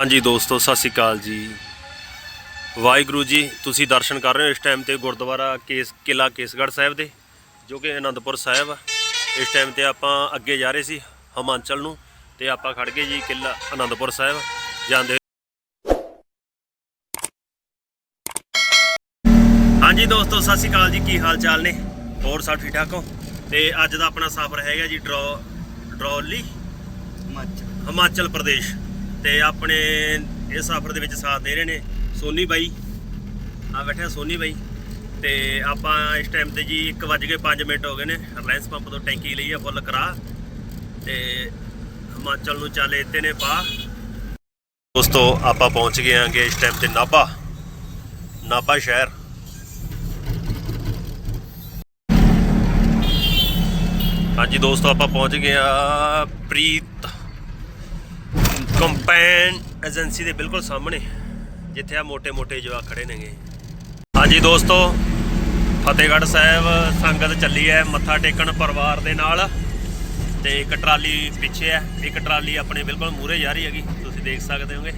ਹਾਂਜੀ ਦੋਸਤੋ ਸਤਿ ਸ਼੍ਰੀ ਅਕਾਲ ਜੀ। ਵਾਹਿਗੁਰੂ ਜੀ ਤੁਸੀਂ ਦਰਸ਼ਨ ਕਰ ਰਹੇ ਹੋ ਇਸ ਟਾਈਮ ਤੇ ਗੁਰਦੁਆਰਾ ਕੇਸ ਕਿਲਾ ਕੇਸਗੜ੍ਹ ਸਾਹਿਬ ਦੇ ਜੋ ਕਿ ਆਨੰਦਪੁਰ ਸਾਹਿਬ ਆ। ਇਸ ਟਾਈਮ ਤੇ ਆਪਾਂ ਅੱਗੇ ਜਾ ਰਹੇ ਸੀ ਹਿਮਾਚਲ ਨੂੰ ਤੇ ਆਪਾਂ ਖੜ ਗਏ ਜੀ ਕਿਲਾ ਆਨੰਦਪੁਰ ਸਾਹਿਬ। ਜਾਂਦੇ ਹਾਂਜੀ ਦੋਸਤੋ ਸਤਿ ਸ਼੍ਰੀ ਅਕਾਲ ਜੀ ਕੀ ਹਾਲ ਚਾਲ ਨੇ? ਹੋਰ ਸਭ ਠੀਕ ਠਾਕ ਹੋ? ਤੇ ਅੱਜ ਦਾ ਆਪਣਾ ਸਫ਼ਰ ਹੈਗਾ ਜੀ ਡਰੋ ਡਰੋਲੀ ਹਿਮਾਚਲ ਪ੍ਰਦੇਸ਼। ਤੇ ਆਪਣੇ ਇਸ ਸਫ਼ਰ ਦੇ ਵਿੱਚ ਸਾਥ ਦੇ ਰਹੇ ਨੇ ਸੋਨੀ ਬਾਈ। ਆ ਬੈਠਿਆ ਸੋਨੀ ਬਾਈ। ਤੇ ਆਪਾਂ ਇਸ ਟਾਈਮ ਤੇ ਜੀ 1:05 ਮਿੰਟ ਹੋ ਗਏ ਨੇ। ਰਿਲਾਇੰਸ ਪੰਪ ਤੋਂ ਟੈਂਕੀ ਲਈ ਆ ਫੁੱਲ ਕਰਾ। ਤੇ ਹਿਮਾਚਲ ਨੂੰ ਚੱਲੇ ਇੱਥੇ ਨੇ ਪਾ। ਦੋਸਤੋ, ਆਪਾਂ ਪਹੁੰਚ ਗਏ ਆਂਗੇ ਇਸ ਟਾਈਮ ਤੇ ਨਾਭਾ। ਨਾਭਾ ਸ਼ਹਿਰ। ਹਾਂਜੀ ਦੋਸਤੋ, ਆਪਾਂ ਪਹੁੰਚ ਗਏ ਆ ਪ੍ਰੀਤ ਕੰਪੈਨ ਏਜੰਸੀ ਦੇ ਬਿਲਕੁਲ ਸਾਹਮਣੇ, ਜਿੱਥੇ ਆ ਮੋਟੇ ਮੋਟੇ ਜਵਾ ਖੜੇ ਨੇਗੇ। ਹਾਂਜੀ ਦੋਸਤੋ, ਫਤਿਹਗੜ੍ਹ ਸਾਹਿਬ ਸੰਗਤ ਚੱਲੀ ਹੈ ਮੱਥਾ ਟੇਕਣ ਪਰਿਵਾਰ ਦੇ ਨਾਲ। ਤੇ ਇੱਕ ਟਰਾਲੀ ਪਿੱਛੇ ਹੈ, ਇੱਕ ਟਰਾਲੀ ਆਪਣੇ ਬਿਲਕੁਲ ਮੂਰੇ ਜਾ ਰਹੀ ਹੈਗੀ, ਤੁਸੀਂ ਦੇਖ ਸਕਦੇ ਹੋਗੇ।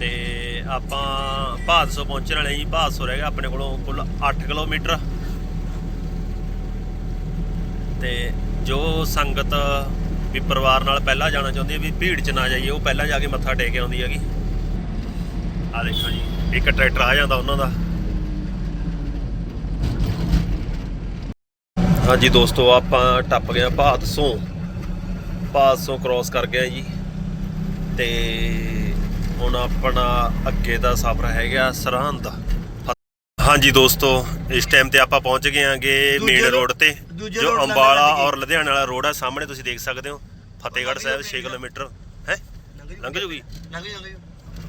ਤੇ ਆਪਾਂ ਬਾਦਸੋ ਪਹੁੰਚਣ ਵਾਲੇ ਜੀ ਭਾਦਸੋ ਰਹਿ ਗਿਆ ਆਪਣੇ ਕੋਲੋਂ ਕੁੱਲ 8 ਕਿਲੋਮੀਟਰ। ਤੇ ਜੋ ਸੰਗਤ ਵੀ ਪਰਿਵਾਰ ਨਾਲ ਪਹਿਲਾਂ ਜਾਣਾ ਚਾਹੁੰਦੀ ਹੈ, ਵੀ ਭੀੜ 'ਚ ਨਾ ਜਾਈਏ, ਉਹ ਪਹਿਲਾਂ ਜਾ ਕੇ ਮੱਥਾ ਟੇਕ ਆਉਂਦੀ ਹੈਗੀ। ਆ ਦੇਖੋ ਜੀ, ਇੱਕ ਟਰੈਕਟਰ ਆ ਜਾਂਦਾ ਉਹਨਾਂ ਦਾ। ਹਾਂਜੀ ਦੋਸਤੋ, ਆਪਾਂ ਟੱਪ ਗਏ ਭਾਦਸੋਂ। ਭਾਦਸੋਂ ਕ੍ਰਾਸ ਕਰ ਗਏ ਜੀ। ਤੇ ਹੁਣ ਆਪਣਾ ਅੱਗੇ ਦਾ ਸਫ਼ਰ ਹੈਗਾ ਸਰਹੰਦ। ਹਾਂਜੀ ਦੋਸਤੋ ਇਸ ਟਾਈਮ ਤੇ ਆਪਾਂ ਪਹੁੰਚ ਗਏ ਆਂਗੇ ਮੇਨ ਰੋਡ ਤੇ ਜੋ ਅੰਬਾਲਾ। ਔਰ ਲੁਧਿਆਣਾ ਵਾਲਾ ਰੋਡ ਆ ਸਾਹਮਣੇ ਤੁਸੀਂ ਦੇਖ ਸਕਦੇ ਹੋ ਫਤਿਹਗੜ੍ਹ ਸਾਹਿਬ 6 ਕਿਲੋਮੀਟਰ ਹੈ? ਲੰਘ ਜੂਗੀ? ਲੰਘ ਜਾਂਦੇ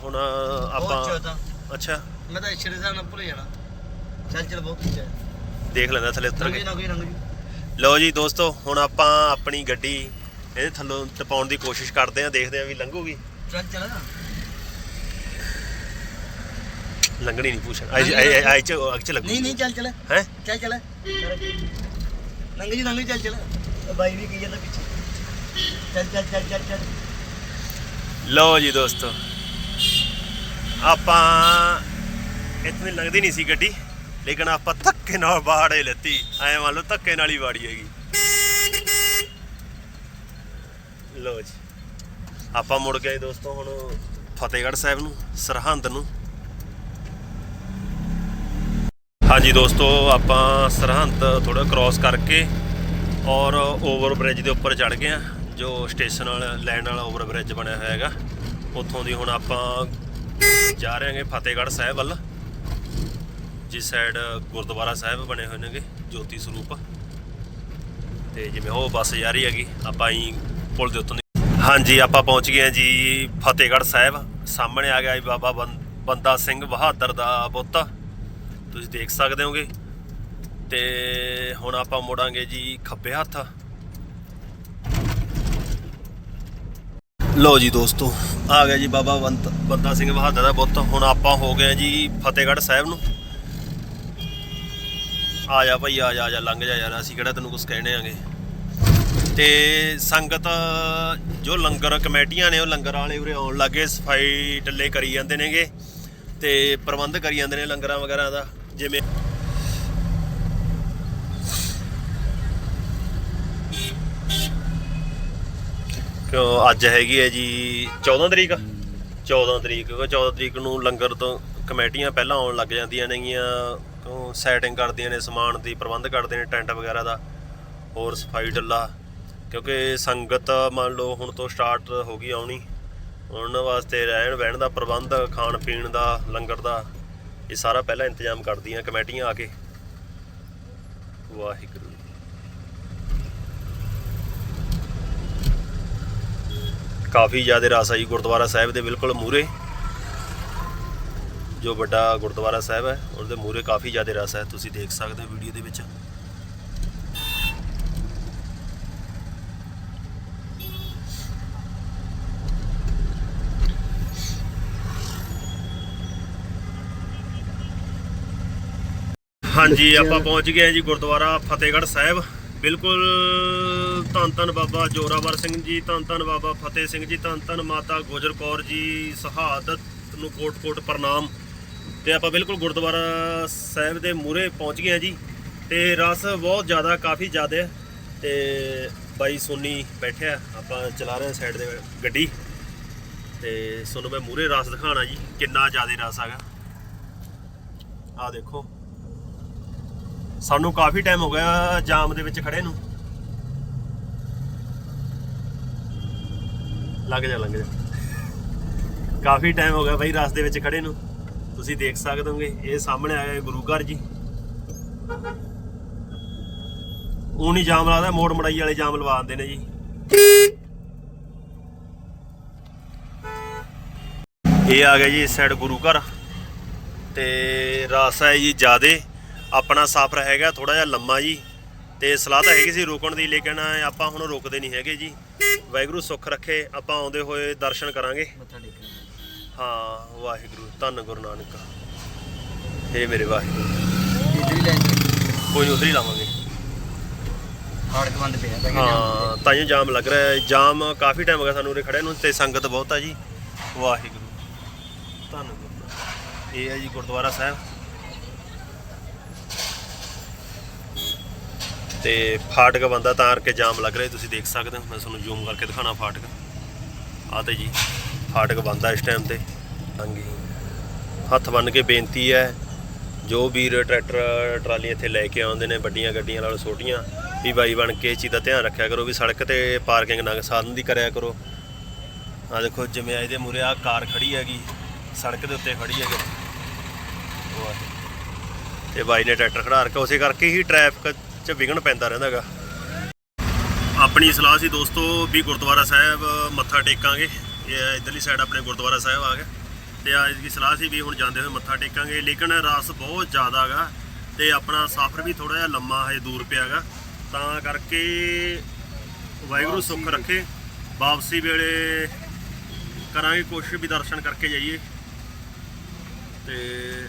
ਹੁਣ ਆਪਾਂ ਅੱਛਾ। ਮੈਂ ਤਾਂ ਇਸ਼ਰੇ ਸਾਹਿਬ ਨਾਲ ਭੁੱਲ ਜਾਣਾ। ਚੱਲ ਚੱਲ ਬਹੁਤ ਉੱਚਾ ਹੈ। ਦੇਖ ਲੈਂਦਾ ਥੱਲੇ ਉਤਰ ਕੇ। ਲਓ ਜੀ ਦੋਸਤੋ ਹੁਣ ਆਪਾਂ ਆਪਣੀ ਗੱਡੀ ਇਹਦੇ ਥੱਲੋਂ ਟਪਾਉਣ ਦੀ ਕੋਸ਼ਿਸ਼ ਕਰਦੇ ਆਂ ਦੇਖਦੇ ਆਂ ਵੀ ਲੰਘੂਗੀ। ਚੱਲ ਚੱਲ। ਲੰਘਣੀ ਨਹੀਂ ਪੁੱਛਣ। ਆਈ ਆਈ ਆਈ ਚ ਅੱਗ ਚ ਲੱਗੂ ਨਹੀਂ ਨਹੀਂ ਚੱਲ ਚੱਲ। ਹੈ? ਚੱਲ ਚੱਲ। ਲੰਘ ਜੀ ਲੰਘ ਜੀ ਚੱਲ। ਚੱਲ ਬਾਈ ਵੀ ਕੀ ਜਾਂਦਾ ਪਿੱਛੇ। ਚੱਲ ਚੱਲ ਚੱਲ ਚੱਲ ਚੱਲ। ਲਓ ਜੀ ਦੋਸਤੋ ਆਪਾਂ ਇਤਨੀ ਲੰਘਦੀ ਨਹੀਂ ਸੀ ਗੱਡੀ ਲੇਕਿਨ ਆਪਾਂ ਧੱਕੇ ਨਾਲ ਬਾੜੇ ਲੈਤੀ। ਐ ਮੰਨ ਲਓ ਧੱਕੇ ਨਾਲ ਹੀ ਬਾੜੀ ਹੈਗੀ। ਲਓ ਜੀ। ਆਪਾਂ ਮੁੜ ਗਏ ਦੋਸਤੋ ਹੁਣ ਫਤਿਹਗੜ੍ਹ ਸਾਹਿਬ ਨੂੰ ਸਰਹੰਦ ਨੂੰ। ਹਾਂਜੀ ਦੋਸਤੋ, ਆਪਾਂ ਸਰਹੰਦ ਥੋੜਾ ਕ੍ਰਾਸ ਕਰਕੇ ਔਰ ਓਵਰ ਬ੍ਰਿਜ ਦੇ ਉੱਪਰ ਚੜ ਗਏ ਆ ਜੋ ਸਟੇਸ਼ਨ ਵਾਲਾ ਲੈਣ ਵਾਲਾ ਓਵਰ ਬ੍ਰਿਜ ਬਣਿਆ ਹੋਇਆ ਹੈਗਾ। ਉੱਥੋਂ ਦੀ ਹੁਣ ਆਪਾਂ ਜਾ ਰਹੇ ਹਾਂਗੇ ਫਤਿਹਗੜ੍ਹ ਸਾਹਿਬ ਵੱਲ। ਜਿਸ ਸਾਈਡ ਗੁਰਦੁਆਰਾ ਸਾਹਿਬ ਬਣੇ ਹੋਏ ਨੇਗੇ, ਜੋਤੀ ਸਰੂਪ। ਤੇ ਜਿਵੇਂ ਉਹ ਬੱਸ ਜਾ ਰਹੀ ਹੈਗੀ, ਆਪਾਂ ਹੀ ਪੁਲ ਦੇ ਉੱਤੋਂ ਦੀ ਹਾਂਜੀ, ਆਪਾਂ ਪਹੁੰਚ ਗਏ ਹਾਂ ਜੀ ਫਤਿਹਗੜ੍ਹ ਸਾਹਿਬ। ਸਾਹਮਣੇ ਆ ਗਿਆ ਜੀ ਬਾਬਾ ਬੰ- ਬੰਦਾ ਸਿੰਘ ਬਹਾਦਰ ਦਾ ਬੁੱਤ ਤੁਸੀਂ ਦੇਖ ਸਕਦੇ ਹੋਗੇ। ਤੇ ਹੁਣ ਆਪਾਂ ਮੋੜਾਂਗੇ ਜੀ ਖੱਬੇ ਹੱਥ। ਲਓ ਜੀ ਦੋਸਤੋ, ਆ ਗਿਆ ਜੀ ਬਾਬਾ ਬੰਤ- ਬੰਦਾ ਸਿੰਘ ਬਹਾਦਰ ਦਾ ਬੁੱਤ ਹੁਣ ਆਪਾਂ ਹੋ ਗਏ ਜੀ ਫਤਿਹਗੜ੍ਹ ਸਾਹਿਬ ਨੂੰ। ਆ ਜਾ ਭਾਈ, ਆ ਜਾ ਆ ਜਾ, ਲੰਘ ਜਾ ਯਾਰ, ਅਸੀਂ ਕਿਹੜਾ ਤੈਨੂੰ ਕੁਝ ਕਹਿਣੇ ਆਂਗੇ। ਤੇ ਸੰਗਤ, ਜੋ ਲੰਗਰ ਕਮੇਟੀਆਂ ਨੇ, ਉਹ ਲੰਗਰ ਵਾਲੇ ਉਰੇ ਆਉਣ ਲੱਗੇ, ਸਫ਼ਾਈ ਟੱਲੇ ਕਰੀ ਜਾਂਦੇ ਨੇਗੇ। ਤੇ ਪ੍ਰਬੰਧ ਕਰੀ ਜਾਂਦੇ ਨੇ ਲੰਗਰਾਂ ਵਗੈਰਾ ਦਾ। ਜਿਵੇਂ ਕਿਉਂ ਅੱਜ ਹੈਗੀ ਹੈ ਜੀ 14 ਤਰੀਕ? 14 ਤਰੀਕ, ਕਿਉਂਕਿ 14 ਤਰੀਕ ਨੂੰ ਲੰਗਰ ਤੋਂ ਕਮੇਟੀਆਂ ਪਹਿਲਾਂ ਆਉਣ ਲੱਗ ਜਾਂਦੀਆਂ ਨੇਗੀਆਂ, ਕਿਉਂ ਸੈਟਿੰਗ ਕਰਦੀਆਂ ਨੇ, ਸਮਾਨ ਦੀ ਪ੍ਰਬੰਧ ਕਰਦੇ ਨੇ, ਟੈਂਟ ਵਗੈਰਾ ਦਾ, ਹੋਰ ਸਫ਼ਾਈ ਡੱਲਾ ਕਿਉਂਕਿ ਸੰਗਤ ਮੰਨ ਲਓ ਹੁਣ ਤੋਂ ਸਟਾਰਟ ਹੋ ਗਈ ਆਉਣੀ ਉਹਨਾਂ ਵਾਸਤੇ ਰਹਿਣ ਬਹਿਣ ਦਾ ਪ੍ਰਬੰਧ ਖਾਣ ਪੀਣ ਦਾ, ਲੰਗਰ ਦਾ ਇਹ ਸਾਰਾ ਪਹਿਲਾਂ ਇੰਤਜ਼ਾਮ ਕਰਦੀਆਂ ਕਮੇਟੀਆਂ ਆ ਕੇ। ਵਾਹਿਗੁਰੂ। ਕਾਫੀ ਜ਼ਿਆਦਾ ਰਸ ਆਈ ਗੁਰਦੁਆਰਾ ਸਾਹਿਬ ਦੇ ਬਿਲਕੁਲ ਮੂਰੇ ਜੋ ਵੱਡਾ ਗੁਰਦੁਆਰਾ ਸਾਹਿਬ ਹੈ, ਉਹਦੇ ਮੂਰੇ ਕਾਫੀ ਜ਼ਿਆਦਾ ਰਸ ਹੈ। ਤੁਸੀਂ ਦੇਖ ਸਕਦੇ ਹੋ ਵੀਡੀਓ ਦੇ ਵਿੱਚ। ਹਾਂਜੀ ਆਪਾਂ ਪਹੁੰਚ ਗਏ ਹਾਂ ਜੀ ਗੁਰਦੁਆਰਾ ਫਤਿਹਗੜ੍ਹ ਸਾਹਿਬ। ਬਿਲਕੁਲ ਧੰਨ ਧੰਨ ਬਾਬਾ ਜੋਰਾਵਰ ਸਿੰਘ ਜੀ ਧੰਨ ਧੰਨ ਬਾਬਾ ਫਤਿਹ ਸਿੰਘ ਜੀ ਧੰਨ ਧੰਨ ਮਾਤਾ ਗੁਜਰ ਕੌਰ ਜੀ ਸ਼ਹਾਦਤ ਨੂੰ ਕੋਟ ਕੋਟ ਪ੍ਰਣਾਮ। ਤੇ ਆਪਾਂ ਬਿਲਕੁਲ ਗੁਰਦੁਆਰਾ ਸਾਹਿਬ ਦੇ ਮੂਹਰੇ ਪਹੁੰਚ ਗਏ ਹਾਂ ਜੀ। ਤੇ ਰਸ ਬਹੁਤ ਜ਼ਿਆਦਾ ਕਾਫੀ ਜ਼ਿਆਦਾ ਹੈ। ਤੇ ਬਾਈ ਸੋਨੀ ਬੈਠਿਆ ਆਪਾਂ ਚਲਾ ਰਹੇ ਹਾਂ ਸਾਈਡ ਦੇ ਗੱਡੀ। ਤੇ ਤੁਹਾਨੂੰ ਮੈਂ ਮੂਹਰੇ ਰਸ ਦਿਖਾਣਾ ਜੀ ਕਿੰਨਾ ਜ਼ਿਆਦਾ ਰਸ ਹੈਗਾ। ਆ ਦੇਖੋ। ਸਾਨੂੰ ਕਾਫੀ ਟਾਈਮ ਹੋ ਗਿਆ ਜਾਮ ਦੇ ਵਿੱਚ ਖੜੇ ਨੂੰ। ਲੱਗ ਜਾ ਲੱਗ ਜਾ। ਕਾਫੀ ਟਾਈਮ ਹੋ ਗਿਆ ਬਾਈ ਰਸਤੇ ਵਿੱਚ ਖੜੇ ਨੂੰ। ਤੁਸੀਂ ਦੇਖ ਸਕਦੇ ਹੋਗੇ, ਇਹ ਸਾਹਮਣੇ ਆਇਆ ਗੁਰੂ ਘਰ ਜੀ। ਉਹ ਨਹੀਂ ਜਾਮ ਲਾਦਾ, ਮੋੜ ਮੜਾਈ ਵਾਲੇ ਜਾਮ ਲਵਾ ਦਿੰਦੇ ਨੇ ਜੀ। ਇਹ ਆ ਗਿਆ ਜੀ ਇਸ ਸਾਈਡ ਗੁਰੂ ਘਰ। ਤੇ ਰਾਸਤਾ ਹੈ ਜੀ ਜਿਆਦੇ। ਆਪਣਾ ਸਫ਼ਰ ਹੈਗਾ ਥੋੜਾ ਜਿਹਾ ਲੰਮਾ ਜੀ। ਤੇ ਸਲਾਹ ਤਾਂ ਹੈਗੀ ਸੀ ਰੁਕਣ ਦੀ ਲੇਕਿਨ ਆਪਾਂ ਹੁਣ ਰੁਕਦੇ ਨਹੀਂ ਹੈਗੇ ਜੀ। ਵਾਹਿਗੁਰੂ ਸੁੱਖ ਰੱਖੇ ਆਪਾਂ ਆਉਂਦੇ ਹੋਏ ਦਰਸ਼ਨ ਕਰਾਂਗੇ। ਹਾਂ। ਵਾਹਿਗੁਰੂ ਧੰਨ ਗੁਰੂ ਨਾਨਕ। ਹੇ ਮੇਰੇ ਵਾਹਿਗੁਰੂ। ਇਧਰ ਹੀ ਕੋਈ ਉਧਰ ਹੀ ਲਾਵਾਂਗੇ। ਫਾੜਕ ਬੰਦ ਪਿਆ ਤਾਂ ਹਾਂ ਤਾਂ ਜਾਮ ਲੱਗ ਰਿਹਾ ਹੈ। ਜਾਮ ਕਾਫੀ ਟਾਈਮ ਹੋ ਗਿਆ ਸਾਨੂੰ ਉਰੇ ਖੜੇ ਨੂੰ ਤੇ ਸੰਗਤ ਬਹੁਤ ਆ ਜੀ। ਵਾਹਿਗੁਰੂ। ਧੰਨ ਗੁਰੂ। ਇਹ ਹੈ ਜੀ ਗੁਰਦੁਆਰਾ ਸਾਹਿਬ। ਤੇ ਫਾਟਕ ਬੰਦਾ ਤਾਂ ਕਰਕੇ ਜਾਮ ਲੱਗ ਰਿਹਾ, ਤੁਸੀਂ ਦੇਖ ਸਕਦੇ ਹੋ, ਮੈਂ ਤੁਹਾਨੂੰ ਜ਼ੂਮ ਕਰਕੇ ਦਿਖਾਣਾ ਫਾਟਕ। ਆ ਤੇ ਜੀ, ਫਾਟਕ ਬੰਦਾ ਇਸ ਟਾਈਮ ਤੇ। ਹਾਂਜੀ। ਹੱਥ ਬੰਨ ਕੇ ਬੇਨਤੀ ਹੈ, ਜੋ ਵੀਰ ਟਰੈਕਟਰ ਟਰਾਲੀ ਇੱਥੇ ਲੈ ਕੇ ਆਉਂਦੇ ਨੇ, ਵੱਡੀਆਂ ਗੱਡੀਆਂ ਨਾਲ ਛੋਟੀਆਂ, ਵੀ ਬਾਈ ਬਣ ਕੇ ਇਹ ਚੀਜ਼ ਦਾ ਧਿਆਨ ਰੱਖਿਆ ਕਰੋ, ਵੀ ਸੜਕ ਤੇ ਪਾਰਕਿੰਗ ਨਾ, ਸਾਧਨ ਦੀ ਕਰਿਆ ਕਰੋ। ਆ ਦੇਖੋ, ਜਿਵੇਂ ਇਹਦੇ ਮੂਰੇ ਆ ਕਾਰ ਖੜੀ ਹੈਗੀ, ਸੜਕ ਦੇ ਉੱਤੇ ਖੜੀ ਹੈਗੀ। ਉਹ ਆ। ਤੇ ਬਾਈ ਨੇ ਟਰੈਕਟਰ ਖੜਾ ਰੱਖਿਆ, ਉਸੇ ਕਰਕੇ ਹੀ ਟ੍ਰੈਫਿਕ 'ਚ ਵਿਘਨ ਪੈਂਦਾ ਰਹਿੰਦਾ ਹੈਗਾ। ਆਪਣੀ ਸਲਾਹ ਸੀ ਦੋਸਤੋ ਵੀ ਗੁਰਦੁਆਰਾ ਸਾਹਿਬ ਮੱਥਾ ਟੇਕਾਂਗੇ। ਇਹ ਇਧਰਲੀ ਸਾਈਡ ਆਪਣੇ ਗੁਰਦੁਆਰਾ ਸਾਹਿਬ ਆ ਗਿਆ। ਤੇ ਅੱਜ ਦੀ ਸਲਾਹ ਸੀ ਵੀ ਹੁਣ ਜਾਂਦੇ ਹੋਏ ਮੱਥਾ ਟੇਕਾਂਗੇ। ਲੇਕਿਨ ਰਸ ਬਹੁਤ ਜ਼ਿਆਦਾ ਹੈਗਾ ਤੇ ਆਪਣਾ ਸਫ਼ਰ ਵੀ ਥੋੜਾ ਜਿਹਾ ਲੰਮਾ ਹੈ ਦੂਰ ਪਿਆ ਹੈਗਾ। ਤਾਂ ਕਰਕੇ ਵਾਹਿਗੁਰੂ ਸੁੱਖ ਰੱਖੇ। ਵਾਪਸੀ ਵੇਲੇ ਕਰਾਂਗੇ ਕੋਸ਼ਿਸ਼ ਵੀ ਦਰਸ਼ਨ ਕਰਕੇ ਜਾਈਏ। ਤੇ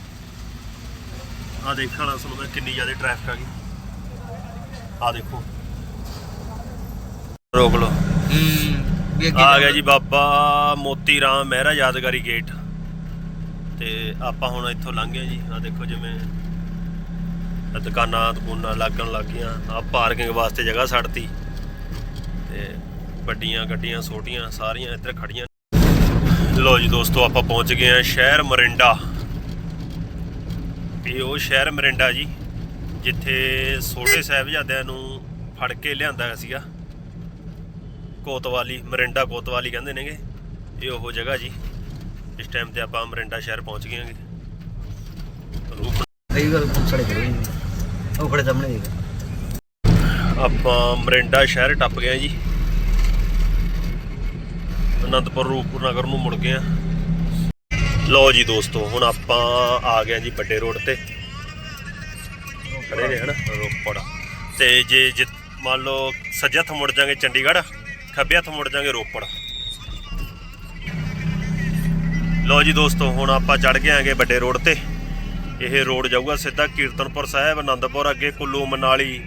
ਆ ਦੇਖਣਾ ਮੈਂ ਕਿੰਨੀ ਜ਼ਿਆਦਾ ਟ੍ਰੈਫਿਕ ਆ ਗਈ। ਆ ਦੇਖੋ। ਰੋਕ ਲਓ। ਹੂੰ ਵੀ ਅੱਗੇ ਆ ਗਿਆ ਜੀ ਬਾਬਾ ਮੋਤੀ ਰਾਮ ਮਹਿਰਾ ਯਾਦਗਾਰੀ ਗੇਟ। ਤੇ ਆਪਾਂ ਹੁਣ ਇੱਥੋਂ ਲੰਘੇ ਜੀ। ਆ ਦੇਖੋ ਜਿਵੇਂ ਦੁਕਾਨਾਂ ਦੁਕਾਨਾਂ ਲੱਗਣ ਲੱਗ ਗਈਆਂ। ਆ ਪਾਰਕਿੰਗ ਵਾਸਤੇ ਜਗ੍ਹਾ ਛੱਡਤੀ ਤੇ ਵੱਡੀਆਂ, ਗੱਡੀਆਂ, ਛੋਟੀਆਂ ਸਾਰੀਆਂ ਇੱਧਰ ਖੜੀਆਂ। ਲੋ ਜੀ ਦੋਸਤੋ, ਆਪਾਂ ਪਹੁੰਚ ਗਏ ਆ ਸ਼ਹਿਰ ਮਰਿੰਡਾ। ਇਹ ਉਹ ਸ਼ਹਿਰ ਮਰਿੰਡਾ ਜੀ। ਜਿੱਥੇ ਛੋਟੇ ਸਾਹਿਬਜ਼ਾਦਿਆਂ ਨੂੰ ਫੜ ਕੇ ਲਿਆਂਦਾ ਸੀਗਾ। ਕੋਤਵਾਲੀ ਮਰਿੰਡਾ ਕੋਤਵਾਲੀ ਕਹਿੰਦੇ ਨੇਗੇ। ਇਹ ਉਹ ਜਗ੍ਹਾ ਜੀ ਇਸ ਟਾਈਮ ਤੇ ਆਪਾਂ ਮਰਿੰਡਾ ਸ਼ਹਿਰ ਪਹੁੰਚ ਗਏ ਹਾਂਗੇ। ਰੂਪ ਕਈ ਵਾਰ ਪੁੱਛੜੇ ਕਰੋ ਜੀ ਉਹ ਖੜੇ ਸਾਹਮਣੇ ਦੇਖ। ਆਪਾਂ ਮਰਿੰਡਾ ਸ਼ਹਿਰ ਟੱਪ ਗਏ ਹਾਂ ਜੀ। ਅਨੰਦਪੁਰ ਰੂਪਪੁਰ ਨਗਰ ਨੂੰ ਮੁੜ ਗਏ ਆ ਲਓ ਜੀ ਦੋਸਤੋ ਹੁਣ ਆਪਾਂ ਆ ਗਏ ਹਾਂ ਜੀ ਵੱਡੇ ਰੋਡ ਤੇ। ਖੜੇ ਨੇ, ਹਨਾ? ਰੋਪੜ। ਤੇ ਜੇ ਜਿ ਮੰਨ ਲਓ ਸੱਜੇ ਹੱਥ ਮੁੜ ਜਾਾਂਗੇ ਚੰਡੀਗੜ੍ਹ, ਖੱਬੇ ਹੱਥ ਮੁੜ ਜਾਾਂਗੇ ਰੋਪੜ। ਲਓ ਜੀ ਦੋਸਤੋ, ਹੁਣ ਆਪਾਂ ਚੜ ਗਏ ਆਂਗੇ ਵੱਡੇ ਰੋਡ ਤੇ। ਇਹ ਰੋਡ ਜਾਊਗਾ ਸਿੱਧਾ ਕੀਰਤਨਪੁਰ ਸਾਹਿਬ ਆਨੰਦਪੁਰ ਅੱਗੇ, ਕੁੱਲੂ, ਮਨਾਲੀ,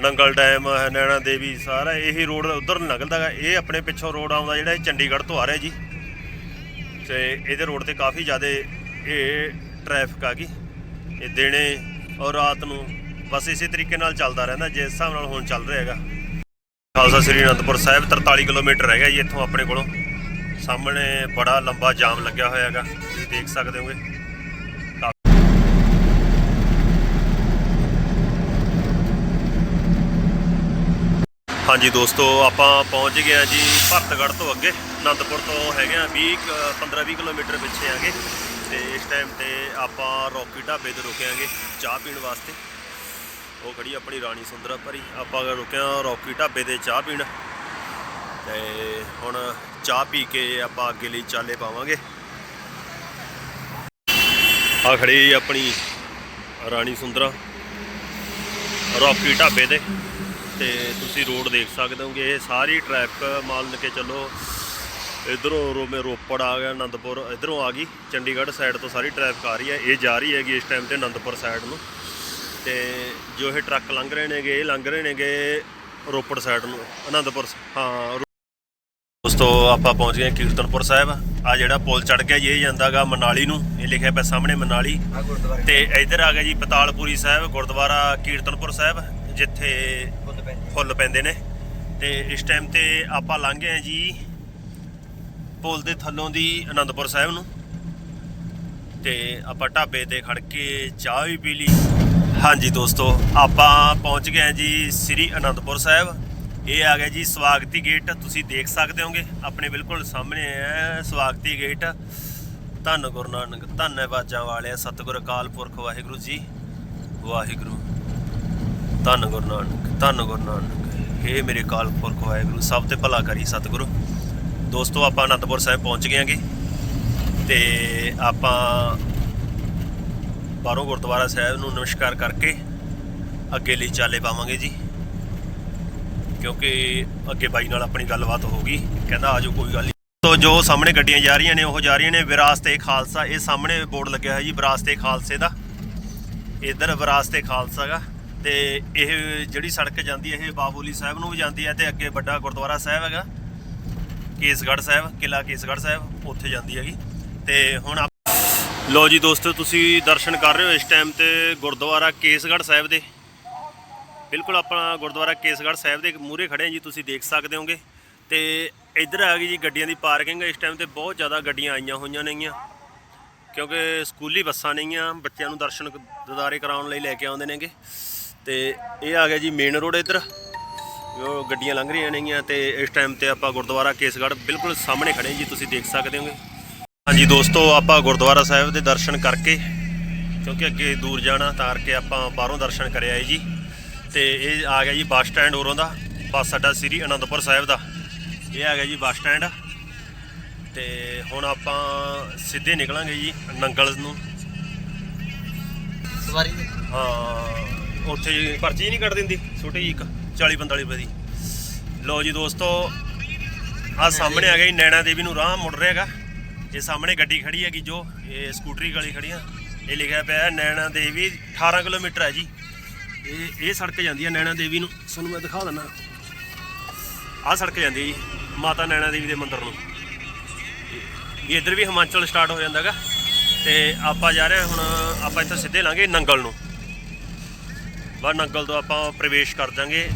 ਨੰਗਲ ਡੈਮ ਨੈਣਾ ਦੇਵੀ, ਸਾਰਾ ਇਹੀ ਰੋਡ ਉਧਰ ਨਿਕਲਦਾ ਗਾ। ਇਹ ਆਪਣੇ ਪਿੱਛੋਂ ਰੋਡ ਆਉਂਦਾ ਜਿਹੜਾ ਇਹ ਚੰਡੀਗੜ੍ਹ ਤੋਂ ਆ ਰਿਹਾ ਜੀ। ਤੇ ਇਹਦੇ ਰੋਡ ਤੇ ਕਾਫੀ ਜ਼ਿਆਦਾ ਇਹ ਟ੍ਰੈਫਿਕ ਆ ਗਈ। ਇਹ ਦੇਣੇ ਔਰ ਰਾਤ ਨੂੰ ਬਸ ਇਸੇ ਤਰੀਕੇ ਨਾਲ ਚੱਲਦਾ ਰਹਿੰਦਾ ਜਿਸ ਹਿਸਾਬ ਨਾਲ ਹੁਣ ਚੱਲ ਰਿਹਾ ਹੈਗਾ। ਖਾਲਸਾ ਸ੍ਰੀ ਅਨੰਦਪੁਰ ਸਾਹਿਬ 43 ਕਿਲੋਮੀਟਰ ਹੈਗਾ ਜੀ ਇੱਥੋਂ ਆਪਣੇ ਕੋਲੋਂ। ਸਾਹਮਣੇ ਬੜਾ ਲੰਬਾ ਜਾਮ ਲੱਗਿਆ ਹੋਇਆ ਹੈਗਾ, ਤੁਸੀਂ ਦੇਖ ਸਕਦੇ ਹੋਗੇ। ਹਾਂਜੀ ਦੋਸਤੋ, ਆਪਾਂ ਪਹੁੰਚ ਗਏ ਆ ਜੀ ਭਰਤਗੜ੍ਹ ਤੋਂ ਅੱਗੇ। ਅਨੰਦਪੁਰ ਤੋਂ ਹੈਗੇ ਆ 20 15-20 ਕਿਲੋਮੀਟਰ ਪਿੱਛੇ ਆਗੇ ਤੇ ਇਸ ਟਾਈਮ ਤੇ ਆਪਾਂ ਰੌਕੀ ਢਾਬੇ ਤੇ ਰੁਕਿਆਂਗੇ ਚਾਹ ਪੀਣ ਵਾਸਤੇ। ਉਹ ਖੜੀ ਆਪਣੀ ਰਾਣੀ ਸੁੰਦਰਾ ਭਰੀ ਆਪਾਂ ਰੁਕੇ ਆ ਰੌਕੀ ਢਾਬੇ ਤੇ ਚਾਹ ਪੀਣ, ਤੇ ਹੁਣ ਚਾਹ ਪੀ ਕੇ ਆਪਾਂ ਅੱਗੇ ਲਈ ਚਾਲੇ ਪਾਵਾਂਗੇ। ਆ ਖੜੀ ਆਪਣੀ ਰਾਣੀ ਸੁੰਦਰਾ, ਰੌਕੀ ਢਾਬੇ ਤੇ। ਤੇ ਤੁਸੀਂ ਰੋਡ ਦੇਖ ਸਕਦੇ ਹੋਗੇ, ਇਹ ਸਾਰੀ ਟ੍ਰੈਫਿਕ ਮੰਨ ਕੇ ਚੱਲੋ। ਇਧਰੋਂ ਰੋਮੇ ਰੋਪੜ ਆ ਗਿਆ ਆਨੰਦਪੁਰ ਇਧਰੋਂ ਆ ਗਈ। ਚੰਡੀਗੜ੍ਹ ਸਾਈਡ ਤੋਂ ਸਾਰੀ ਟ੍ਰੈਫਿਕ ਆ ਰਹੀ ਹੈ। ਇਹ ਜਾ ਰਹੀ ਹੈਗੀ ਇਸ ਟਾਈਮ ਤੇ ਆਨੰਦਪੁਰ ਸਾਈਡ ਨੂੰ। ਤੇ ਜੋ ਇਹ ਟਰੱਕ ਲੰਘ ਰਹੇ ਨੇਗੇ ਇਹ ਲੰਘ ਰਹੇ ਨੇਗੇ ਰੋਪੜ ਸਾਈਡ ਨੂੰ। ਆਨੰਦਪੁਰ ਸ- ਹਾਂ ਦੋਸਤੋ ਆਪਾਂ ਪਹੁੰਚ ਗਏ ਕੀਰਤਨਪੁਰ ਸਾਹਿਬ। ਆ ਜਿਹੜਾ ਪੁਲ ਚੜ ਗਿਆ ਜੀ ਇਹ ਜਾਂਦਾਗਾ ਮਨਾਲੀ ਨੂੰ। ਇਹ ਲਿਖਿਆ ਪਿਆ ਸਾਹਮਣੇ ਮਨਾਲੀ। ਤੇ ਇੱਧਰ ਆ ਗਿਆ ਜੀ ਪਤਾਲਪੁਰੀ ਸਾਹਿਬ ਗੁਰਦੁਆਰਾ ਕੀਰਤਨਪੁਰ ਸਾਹਿਬ ਜਿੱਥੇ ਫੁੱਲ ਪੈਂਦੇ ਨੇ। ਤੇ ਇਸ ਟਾਈਮ ਤੇ ਆਪਾਂ ਲੰਘ ਗਏ ਜੀ ਪੁਲ ਦੇ ਥੱਲੋਂ ਦੀ ਆਨੰਦਪੁਰ ਸਾਹਿਬ ਨੂੰ। ਤੇ ਆਪਾਂ ਢਾਬੇ ਤੇ ਖੜ ਕੇ ਚਾਹ ਵੀ ਪੀ ਲਈ। ਹਾਂਜੀ ਦੋਸਤੋ, ਆਪਾਂ ਪਹੁੰਚ ਗਏ ਜੀ ਸ੍ਰੀ ਆਨੰਦਪੁਰ ਸਾਹਿਬ। ਇਹ ਆ ਗਿਆ ਜੀ ਸਵਾਗਤੀ ਗੇਟ। ਤੁਸੀਂ ਦੇਖ ਸਕਦੇ ਹੋਗੇ, ਆਪਣੇ ਬਿਲਕੁਲ ਸਾਹਮਣੇ ਹੈ ਸਵਾਗਤੀ ਗੇਟ। ਧੰਨ ਗੁਰੂ ਨਾਨਕ ਧੰਨ ਹੈ ਬਾਜਾਂ ਵਾਲਿਆ, ਸਤਿਗੁਰ ਅਕਾਲ ਪੁਰਖ ਵਾਹਿਗੁਰੂ ਜੀ। ਵਾਹਿਗੁਰੂ। ਧੰਨ ਗੁਰੂ ਨਾਨਕ, ਧੰਨ ਗੁਰੂ ਨਾਨਕ। ਹੇ ਮੇਰੇ ਕਾਲ ਪੁਰਖ ਵਾਹਿਗੁਰੂ, ਸਭ ਤੇ ਭਲਾ ਕਰੀ ਸਤਿਗੁਰੂ। ਦੋਸਤੋ, ਆਪਾਂ ਅਨੰਦਪੁਰ ਸਾਹਿਬ ਪਹੁੰਚ ਗਏ ਆਂਗੇ ਤੇ ਆਪਾਂ ਬਾਹਰੋਂ ਗੁਰਦੁਆਰਾ ਸਾਹਿਬ ਨੂੰ ਨਮਸਕਾਰ ਕਰਕੇ ਅੱਗੇ ਲਈ ਚਾਲੇ ਪਾਵਾਂਗੇ ਜੀ। ਕਿਉਂਕਿ ਅੱਗੇ ਬਾਈ ਨਾਲ ਆਪਣੀ ਗੱਲਬਾਤ ਹੋ ਗਈ। ਕਹਿੰਦਾ, ਆਜੋ, ਕੋਈ ਗੱਲ ਨਹੀਂ ਤੋ ਜੋ ਸਾਹਮਣੇ ਗੱਡੀਆਂ ਜਾ ਰਹੀਆਂ ਨੇ, ਉਹ ਜਾ ਰਹੀਆਂ ਨੇ। ਵਿਰਾਸਤੇ ਖਾਲਸਾ। ਇਹ ਸਾਹਮਣੇ ਬੋਰਡ ਲੱਗਿਆ ਹੋਇਆ ਜੀ, ਵਿਰਾਸਤੇ ਖਾਲਸੇ ਦਾ। ਇਧਰ ਵਿਰਾਸਤੇ ਖਾਲਸਾ ਗਾ ਤੇ ਇਹ ਜਿਹੜੀ ਸੜਕ ਜਾਂਦੀ ਹੈ, ਇਹ ਬਾਬੂਲੀ ਸਾਹਿਬ ਨੂੰ ਵੀ ਜਾਂਦੀ ਹੈ ਤੇ ਅੱਗੇ ਵੱਡਾ ਗੁਰਦੁਆਰਾ ਸਾਹਿਬ ਹੈਗਾ। ਕੇਸਗੜ੍ਹ ਸਾਹਿਬ ਕਿਲਾ ਕੇਸਗੜ੍ਹ ਸਾਹਿਬ, ਉੱਥੇ ਜਾਂਦੀ ਹੈਗੀ। ਤੇ ਹੁਣ ਆਪ- ਲੋ ਜੀ ਦੋਸਤੋ, ਤੁਸੀਂ ਦਰਸ਼ਨ ਕਰ ਰਹੇ ਹੋ ਇਸ ਟਾਈਮ ਤੇ ਗੁਰਦੁਆਰਾ ਕੇਸਗੜ੍ਹ ਸਾਹਿਬ ਦੇ। ਬਿਲਕੁਲ ਆਪਣਾ ਗੁਰਦੁਆਰਾ ਕੇਸਗੜ੍ਹ ਸਾਹਿਬ ਦੇ ਮੂਹਰੇ ਖੜੇ ਹਾਂ ਜੀ, ਤੁਸੀਂ ਦੇਖ ਸਕਦੇ ਹੋਗੇ। ਤੇ ਇੱਧਰ ਆ ਗਈ ਜੀ ਗੱਡੀਆਂ ਦੀ ਪਾਰਕਿੰਗ, ਇਸ ਟਾਈਮ ਤੇ ਬਹੁਤ ਜ਼ਿਆਦਾ ਗੱਡੀਆਂ ਆਈਆਂ ਹੋਈਆਂ ਨੇਗੀਆਂ। ਕਿਉਂਕਿ ਸਕੂਲੀ ਬੱਸਾਂ ਨੇਗੀਆਂ, ਬੱਚਿਆਂ ਨੂੰ ਦਰਸ਼ਨ ਦਿਦਾਰੇ ਕਰਾਉਣ ਲਈ ਲੈ ਕੇ ਆਉਂਦੇ ਨੇਗੇ। ਤੇ ਇਹ ਆ ਗਿਆ ਜੀ ਮੇਨ ਰੋਡ ਇੱਧਰ। ਜੋ ਗੱਡੀਆਂ ਲੰਘ ਰਹੀਆਂ ਨੇਗੀਆਂ ਤੇ ਇਸ ਟਾਈਮ ਤੇ ਆਪਾਂ ਗੁਰਦੁਆਰਾ ਕੇਸਗੜ੍ਹ ਬਿਲਕੁਲ ਸਾਹਮਣੇ ਖੜੇ ਜੀ ਤੁਸੀਂ ਦੇਖ ਸਕਦੇ ਹੋਗੇ। ਹਾਂਜੀ ਦੋਸਤੋ ਆਪਾਂ ਗੁਰਦੁਆਰਾ ਸਾਹਿਬ ਦੇ ਦਰਸ਼ਨ ਕਰਕੇ ਕਿਉਂਕਿ ਅੱਗੇ ਦੂਰ ਜਾਣਾ ਤਾਰ ਕੇ ਆਪਾਂ ਬਾਹਰੋਂ ਦਰਸ਼ਨ ਕਰਿਆ ਆਏ ਜੀ। ਤੇ ਇਹ ਆ ਗਿਆ ਜੀ ਬੱਸ ਸਟੈਂਡ ਉਰੋਂ ਦਾ ਬੱਸ ਅੱਡਾ ਸ੍ਰੀ ਅਨੰਦਪੁਰ ਸਾਹਿਬ ਦਾ। ਇਹ ਆ ਗਿਆ ਜੀ ਬੱਸ ਸਟੈਂਡ। ਤੇ ਹੁਣ ਆਪਾਂ ਸਿੱਧੇ ਨਿਕਲਾਂਗੇ ਜੀ ਨੰਗਲ ਨੂੰ। ਸਵਾਰੀ ਹਾਂ ਉੱਥੇ ਪਰਚੀ ਨਹੀਂ ਕੱਢ ਦਿੰਦੀ ਛੋਟੀ ਜੀ ਇੱਕ। 40 45 ਰੁਪਏ ਦੀ। ਲਓ ਜੀ ਦੋਸਤੋ ਆ ਸਾਹਮਣੇ ਆ ਗਿਆ ਜੀ, ਨੈਣਾ ਦੇਵੀ ਨੂੰ ਰਾਹ ਮੁੜ ਰਿਹਾ ਹੈਗਾ। ਇਹ ਸਾਹਮਣੇ ਗੱਡੀ ਖੜੀ ਹੈਗੀ ਜੋ, ਇਹ ਸਕੂਟਰੀ ਗਲੀ ਖੜੀ ਇਹ ਲਿਖਿਆ ਪਿਆ ਹੈ, ਨੈਣਾ ਦੇਵੀ 18 ਕਿਲੋਮੀਟਰ ਹੈ ਜੀ। ਇਹ ਇਹ ਸੜਕ ਜਾਂਦੀ ਹੈ ਨੈਣਾ ਦੇਵੀ ਨੂੰ। ਤੁਹਾਨੂੰ ਮੈਂ ਦਿਖਾ ਦਿੰਦਾ। ਆਹ ਸੜਕ ਜਾਂਦੀ ਹੈ ਜੀ, ਮਾਤਾ ਨੈਣਾ ਦੇਵੀ ਦੇ ਮੰਦਿਰ ਨੂੰ। ਇਹ ਇੱਧਰ ਵੀ ਹਿਮਾਚਲ ਸਟਾਰਟ ਹੋ ਜਾਂਦਾ ਹੈਗਾ। ਤੇ ਆਪਾਂ ਜਾ ਰਹੇ ਹਾਂ ਹੁਣ, ਆਪਾਂ ਇੱਥੋਂ ਸਿੱਧੇ ਲਾਂਗੇ ਨੰਗਲ ਨੂੰ। ਬਾ ਨੰਗਲ ਤੋਂ ਆਪਾਂ ਪ੍ਰਵੇਸ਼ ਕਰ ਜਾਾਂਗੇ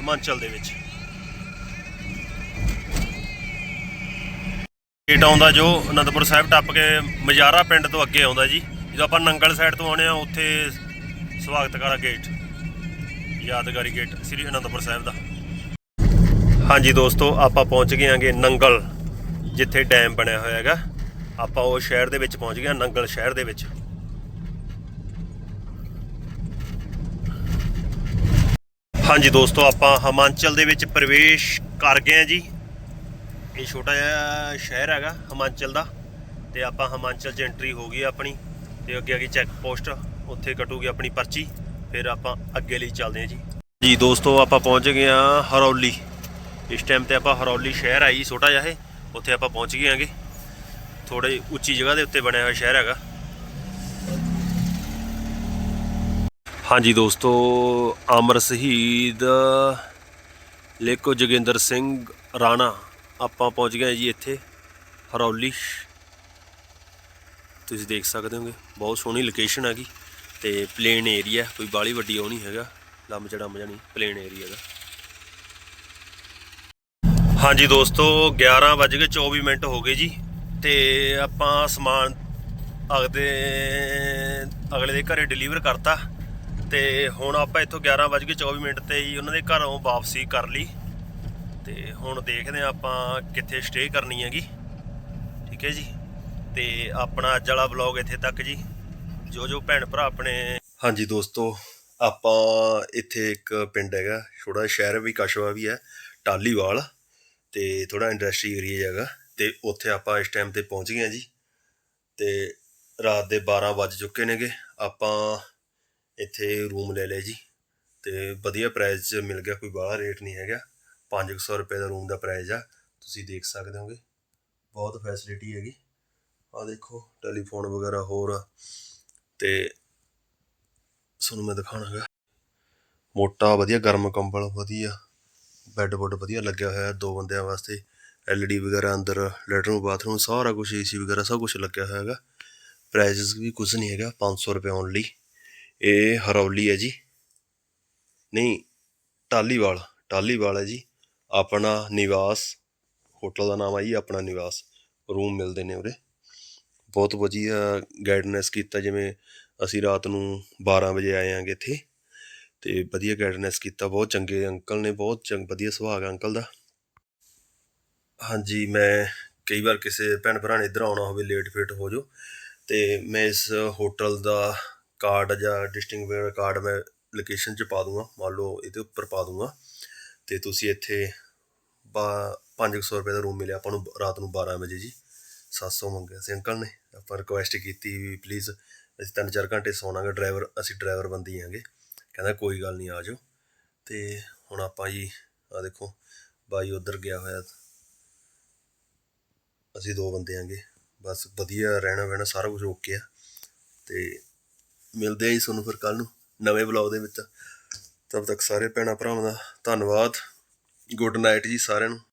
ਹਿਮਾਚਲ ਦੇ ਵਿੱਚ। ਗੇਟ ਆਉਂਦਾ ਜੋ ਅਨੰਦਪੁਰ ਸਾਹਿਬ ਟੱਪ ਕੇ ਮਜਾਰਾ ਪਿੰਡ ਤੋਂ ਅੱਗੇ ਆਉਂਦਾ ਜੀ। ਜਦੋਂ ਆਪਾਂ ਨੰਗਲ ਸਾਈਡ ਤੋਂ ਆਉਣੇ ਆ ਉੱਥੇ ਸਵਾਗਤ ਕਰਾ ਗੇਟ ਯਾਦਗਾਰੀ ਗੇਟ ਸ੍ਰੀ ਅਨੰਦਪੁਰ ਸਾਹਿਬ ਦਾ। ਹਾਂਜੀ ਦੋਸਤੋ ਆਪਾਂ ਪਹੁੰਚ ਗਏ ਆਂਗੇ ਨੰਗਲ ਜਿੱਥੇ ਡੈਮ ਬਣਿਆ ਹੋਇਆ ਹੈਗਾ। ਆਪਾਂ ਉਹ ਸ਼ਹਿਰ ਦੇ ਵਿੱਚ ਪਹੁੰਚ ਗਏ ਹਾਂ, ਨੰਗਲ ਸ਼ਹਿਰ ਦੇ ਵਿੱਚ। ਹਾਂਜੀ ਦੋਸਤੋ, ਆਪਾਂ ਹਿਮਾਚਲ ਦੇ ਵਿੱਚ ਪ੍ਰਵੇਸ਼ ਕਰ ਗਏ ਹਾਂ ਜੀ। ਇਹ ਛੋਟਾ ਜਿਹਾ ਸ਼ਹਿਰ ਹੈਗਾ ਹਿਮਾਚਲ ਦਾ ਤੇ ਆਪਾਂ ਹਿਮਾਚਲ 'ਚ ਐਂਟਰੀ ਹੋ ਗਈ ਆਪਣੀ ਤੇ ਅੱਗੇ ਅੱਗੇ ਚੈੱਕ ਪੋਸਟ ਉੱਥੇ ਕਟੂਗੀ ਆਪਣੀ ਪਰਚੀ, ਫਿਰ ਆਪਾਂ ਅੱਗੇ ਲਈ ਚੱਲਦੇ ਹਾਂ ਜੀ। ਜੀ ਦੋਸਤੋ, ਆਪਾਂ ਪਹੁੰਚ ਗਏ ਹਾਂ ਹਰੌਲੀ। ਇਸ ਟਾਈਮ ਤੇ ਆਪਾਂ ਹਰੌਲੀ ਸ਼ਹਿਰ ਆਈ ਛੋਟਾ ਜਿਹਾ ਇਹ, ਉੱਥੇ ਆਪਾਂ ਪਹੁੰਚ ਗਏ ਆਂਗੇ ਥੋੜੇ ਉੱਚੀ ਜਗ੍ਹਾ ਦੇ ਉੱਤੇ ਬਣਿਆ ਹੋਇਆ ਸ਼ਹਿਰ ਹੈਗਾ। ਹਾਂਜੀ ਦੋਸਤੋ, ਅਮਰ ਸ਼ਹੀਦ ਲੇਕੋ ਜੋਗਿੰਦਰ ਸਿੰਘ ਰਾਣਾ, ਆਪਾਂ ਪਹੁੰਚ ਗਏ ਜੀ ਇੱਥੇ, ਹਰੌਲੀ। ਤੁਸੀਂ ਦੇਖ ਸਕਦੇ ਹੋਗੇ, ਬਹੁਤ ਸੋਹਣੀ ਲੋਕੇਸ਼ਨ ਹੈਗੀ ਤੇ ਪਲੇਨ ਏਰੀਆ ਕੋਈ ਬਾਲੀ ਵੱਡੀ ਉਹ ਨਹੀਂ ਹੈਗਾ, ਲੰਮ ਚੜਾ ਮਜਾ ਪਲੇਨ ਏਰੀਆ ਦਾ ਹਾਂਜੀ ਦੋਸਤੋ 11 ਵੱਜ ਕੇ 24 ਮਿੰਟ ਹੋ ਗਏ ਜੀ ਤੇ ਆਪਾਂ ਸਮਾਨ ਅਗਦੇ, ਅਗਲੇ ਦੇ ਘਰੇ ਡਿਲੀਵਰ ਕਰਤਾ। ਤੇ ਹੁਣ ਆਪਾਂ ਇੱਥੋਂ 11 ਵੱਜ ਕੇ 24 ਮਿੰਟ ਤੇ ਹੀ ਉਹਨਾਂ ਦੇ ਘਰੋਂ ਵਾਪਸੀ ਕਰ ਲਈ। ਤੇ ਹੁਣ ਦੇਖਦੇ ਹਾਂ ਆਪਾਂ ਕਿੱਥੇ ਸਟੇ ਕਰਨੀ ਹੈਗੀ। ਠੀਕ ਹੈ ਜੀ? ਤੇ ਆਪਣਾ ਅੱਜ ਵਾਲਾ ਵਲੌਗ ਇੱਥੇ ਤੱਕ ਜੀ। ਜੋ ਜੋ ਭੈਣ ਭਰਾ ਆਪਣੇ ਹਾਂਜੀ ਦੋਸਤੋ, ਆਪਾਂ ਇੱਥੇ ਇੱਕ ਪਿੰਡ ਹੈਗਾ, ਛੋਟਾ ਸ਼ਹਿਰ ਵੀ ਕਸ਼ਵਾ ਵੀ ਹੈ, ਟਾਲੀਵਾਲ। ਤੇ ਥੋੜਾ ਇੰਡਸਟਰੀ ਏਰੀਆ ਹੈਗਾ। ਤੇ ਉੱਥੇ ਆਪਾਂ ਇਸ ਟਾਈਮ ਤੇ ਪਹੁੰਚ ਗਏ ਹਾਂ ਜੀ। ਤੇ ਰਾਤ ਦੇ 12 ਵੱਜ ਚੁੱਕੇ ਨੇਗੇ। ਆਪਾਂ ਇੱਥੇ ਰੂਮ ਲੈ ਲਿਆ ਜੀ ਤੇ ਵਧੀਆ ਪ੍ਰਾਈਸ 'ਚ ਮਿਲ ਗਿਆ, ਕੋਈ ਬਾਹਲਾ ਰੇਟ ਨਹੀਂ ਹੈਗਾ। 500 ਰੁਪਏ ਦਾ ਰੂਮ ਦਾ ਪ੍ਰਾਈਸ ਆ, ਤੁਸੀਂ ਦੇਖ ਸਕਦੇ ਹੋਗੇ। ਬਹੁਤ ਫੈਸਿਲਿਟੀ ਹੈਗੀ। ਆ ਦੇਖੋ ਟੈਲੀਫੋਨ ਵਗੈਰਾ ਹੋਰ ਆ। ਤੇ ਤੁਹਾਨੂੰ ਮੈਂ ਦਿਖਾਣਾਗਾ ਮੋਟਾ ਵਧੀਆ, ਗਰਮ ਕੰਬਲ ਵਧੀਆ। ਬੈੱਡ ਬੁੱਡ ਵਧੀਆ ਲੱਗਿਆ ਹੋਇਆ ਦੋ ਬੰਦਿਆਂ ਵਾਸਤੇ। ਐਲਈਡੀ ਵਗੈਰਾ ਅੰਦਰ ਲੈਟਰਨ ਬਾਥਰੂਮ ਸਾਰਾ ਕੁਝ ਏਸੀ ਵਗੈਰਾ ਸਭ ਕੁਝ ਲੱਗਿਆ ਹੋਇਆ ਹੈਗਾ ਪ੍ਰਾਈਸ ਵੀ ਕੁਝ ਨਹੀਂ ਹੈਗਾ 500 ਰੁਪਏ ਓਨਲੀ ਇਹ ਹਰੌਲੀ ਹੈ ਜੀ। ਨਹੀਂ, ਟਾਲੀਵਾਲ ਟਾਲੀਵਾਲ ਹੈ ਜੀ। ਆਪਣਾ ਨਿਵਾਸ, ਹੋਟਲ ਦਾ ਨਾਮ ਹੈ ਜੀ, ਆਪਣਾ ਨਿਵਾਸ। ਰੂਮ ਮਿਲਦੇ ਨੇ ਉਰੇ। ਬਹੁਤ ਵਧੀਆ ਗਾਈਡਨੈਸ ਕੀਤਾ, ਜਿਵੇਂ ਅਸੀਂ ਰਾਤ ਨੂੰ 12 ਵਜੇ ਆਏ ਆਂਗੇ ਇੱਥੇ। ਤੇ ਵਧੀਆ ਗਾਈਡਨੈਸ ਕੀਤਾ, ਬਹੁਤ ਚੰਗੇ ਅੰਕਲ ਨੇ, ਬਹੁਤ ਚੰਗ, ਵਧੀਆ ਸੁਭਾਅ ਹੈ ਅੰਕਲ ਦਾ। ਹਾਂਜੀ, ਮੈਂ ਕਈ ਵਾਰ ਕਿਸੇ ਭੈਣ ਭਰਾ ਨੇ ਇੱਧਰ ਆਉਣਾ ਹੋਵੇ ਲੇਟ ਫੇਟ ਹੋ ਜਾਓ। ਤੇ ਮੈਂ ਇਸ ਹੋਟਲ ਦਾ ਕਾਰਡ ਜਾਂ ਡਿਸਟਿੰਗ ਕਾਰਡ ਮੈਂ ਲੋਕੇਸ਼ਨ 'ਚ ਪਾ ਦੂੰਗਾ। ਮੰਨ ਲਓ ਇਹਦੇ ਉੱਪਰ ਪਾ ਦੂੰਗਾ। ਤੇ ਤੁਸੀਂ ਇੱਥੇ ਬਾ 500 ਰੁਪਏ ਦਾ ਰੂਮ ਮਿਲਿਆ। ਆਪਾਂ ਨੂੰ ਰਾਤ ਨੂੰ 12 ਵਜੇ ਜੀ। 700 ਮੰਗਿਆ ਸੀ ਅੰਕਲ ਨੇ। ਆਪਾਂ ਰਿਕੁਐਸਟ ਕੀਤੀ ਵੀ ਪਲੀਜ਼ ਅਸੀਂ ਤਿੰਨ ਚਾਰ ਘੰਟੇ ਸੌਣਾਗੇ। ਡਰਾਈਵਰ ਅਸੀਂ ਡਰਾਈਵਰ ਬੰਦੀ ਆਂਗੇ। ਕਹਿੰਦਾ ਕੋਈ ਗੱਲ ਨਹੀਂ, ਆ ਜਾਓ। ਤੇ ਹੁਣ ਆਪਾਂ ਜੀ ਆ ਦੇਖੋ, ਬਾਈ ਉਧਰ ਗਿਆ ਹੋਇਆ। ਅਸੀਂ ਦੋ ਬੰਦੇ ਆਂਗੇ। ਬਸ ਵਧੀਆ ਰਹਿਣਾ ਬਹਿਣਾ ਸਾਰਾ ਕੁਝ ਓਕੇ ਆ। ਤੇ ਮਿਲਦੇ ਆ ਜੀ ਤੁਹਾਨੂੰ ਫਿਰ ਕੱਲ ਨੂੰ ਨਵੇਂ ਬਲੌਗ ਦੇ ਵਿੱਚ। ਤਦ ਤੱਕ ਸਾਰੇ ਭੈਣਾਂ ਭਰਾਵਾਂ ਦਾ ਧੰਨਵਾਦ। ਗੁੱਡ ਨਾਈਟ ਜੀ ਸਾਰਿਆਂ ਨੂੰ।